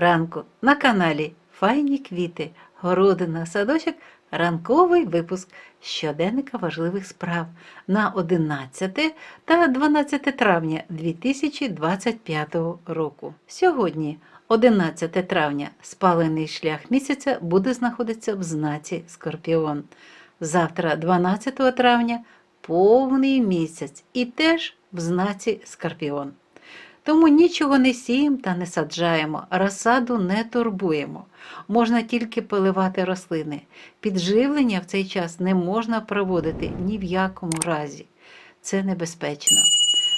ранку на каналі Файні квіти, городина, садочок, ранковий випуск щоденника важливих справ на 11 та 12 травня 2025 року. Сьогодні, 11 травня, спалений шлях місяця буде знаходитися в знаці Скорпіон. Завтра, 12 травня, повний місяць і теж в знаці Скорпіон. Тому нічого не сіємо та не саджаємо, розсаду не турбуємо. Можна тільки поливати рослини. Підживлення в цей час не можна проводити ні в якому разі. Це небезпечно.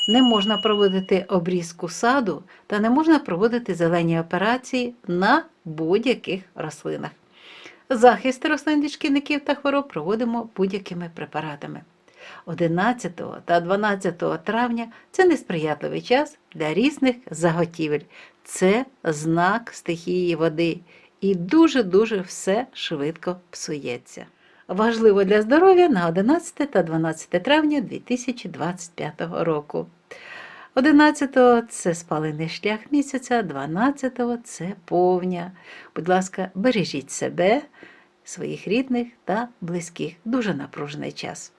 Не можна проводити обрізку саду та не можна проводити зелені операції на будь-яких рослинах. Захист рослин від шкідників та хвороб проводимо будь-якими препаратами. 11 та 12 травня це несприятливий час для різних заготівель. Це знак стихії води. І дуже-дуже все швидко псується. Важливо для здоров'я на 11 та 12 травня 2025 року. 11-го це спалений шлях місяця, 12-го це повня. Будь ласка, бережіть себе, своїх рідних та близьких. Дуже напружений час.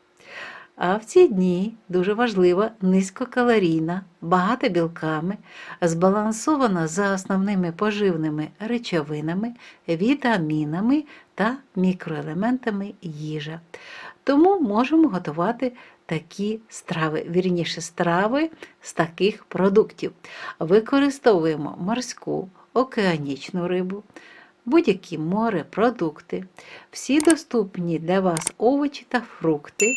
А в ці дні дуже важлива низькокалорійна, багата білками, збалансована за основними поживними речовинами, вітамінами та мікроелементами їжа. Тому можемо готувати такі страви, вірніше страви з таких продуктів. Використовуємо морську, океанічну рибу, будь-які морепродукти, всі доступні для вас овочі та фрукти.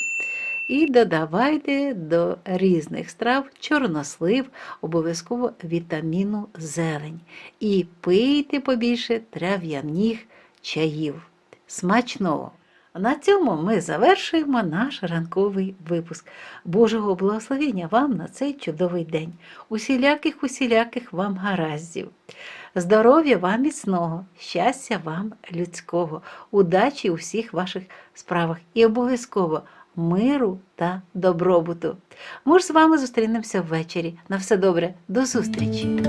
І додавайте до різних страв чорнослив, обов'язково вітаміну зелень. І пийте побільше трав'яних чаїв. Смачного! На цьому ми завершуємо наш ранковий випуск. Божого благословення вам на цей чудовий день. Усіляких, усіляких вам гараздів. Здоров'я вам міцного, щастя вам людського, удачі у всіх ваших справах і обов'язково миру та добробуту. Ми ж з вами зустрінемося ввечері. На все добре, до зустрічі!